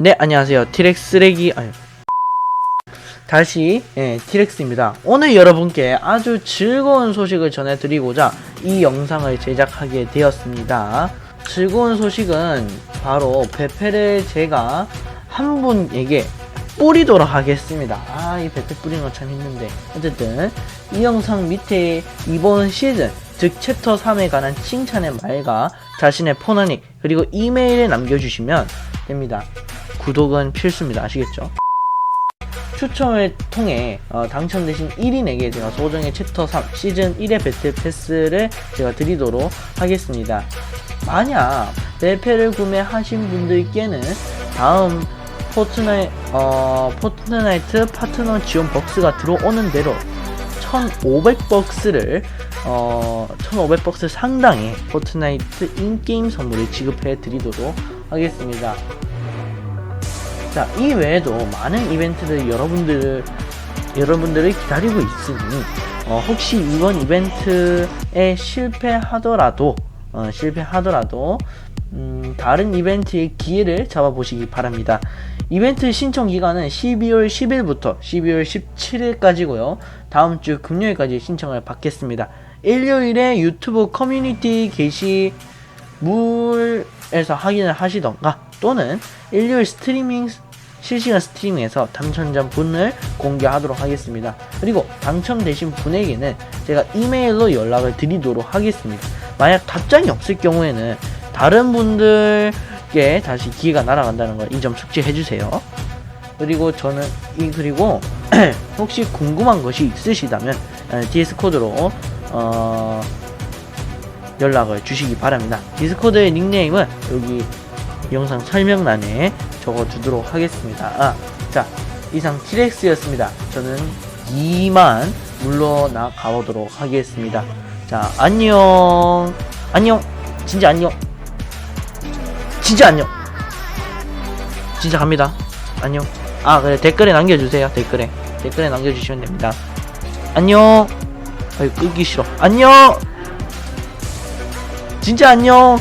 네, 안녕하세요. 티렉스 쓰레기, 아니. 다시, 예, 티렉스입니다. 오늘 여러분께 아주 즐거운 소식을 전해드리고자 이 영상을 제작하게 되었습니다. 즐거운 소식은 바로 베페를 제가 한 분에게 뿌리도록 하겠습니다. 아, 이 베페 뿌리는 거참 힘든데. 어쨌든, 이 영상 밑에 이번 시즌, 즉 챕터 3에 관한 칭찬의 말과 자신의 폰원이 그리고 이메일을 남겨주시면 됩니다. 구독은 필수입니다. 아시겠죠? 추첨을 통해 어, 당첨되신 1인에게 제가 소정의 챕터 3 시즌 1의 배틀 패스를 제가 드리도록 하겠습니다. 만약 벨페를 구매하신 분들께는 다음 포트나이, 어, 포트나이트 파트너 지원 박스가 들어오는 대로 1500박스를 어, 1500박스 상당의 포트나이트 인게임 선물을 지급해 드리도록 하겠습니다. 자, 이 외에도 많은 이벤트들 여러분들, 여러분들을 기다리고 있으니, 어, 혹시 이번 이벤트에 실패하더라도, 어, 실패하더라도, 음, 다른 이벤트의 기회를 잡아보시기 바랍니다. 이벤트 신청 기간은 12월 10일부터 12월 17일까지고요. 다음 주 금요일까지 신청을 받겠습니다. 일요일에 유튜브 커뮤니티 게시물에서 확인을 하시던가 또는 일요일 스트리밍 실시간 스트리밍에서 당첨자 분을 공개하도록 하겠습니다. 그리고 당첨되신 분에게는 제가 이메일로 연락을 드리도록 하겠습니다. 만약 답장이 없을 경우에는 다른 분들께 다시 기회가 날아간다는 걸 이 점 숙지해 주세요. 그리고 저는 이 그리고 혹시 궁금한 것이 있으시다면 어, 디스코드로 어, 연락을 주시기 바랍니다. 디스코드의 닉네임은 여기 영상 설명란에 적어두도록 하겠습니다. 아, 자, 이상 티렉스였습니다. 저는 이만 물러나 가보도록 하겠습니다. 자, 안녕. 안녕. 진짜 안녕. 진짜 안녕. 진짜 갑니다. 안녕. 아, 그래. 댓글에 남겨주세요. 댓글에. 댓글에 남겨주시면 됩니다. 안녕. 아유, 끄기 싫어. 안녕. 진짜 안녕.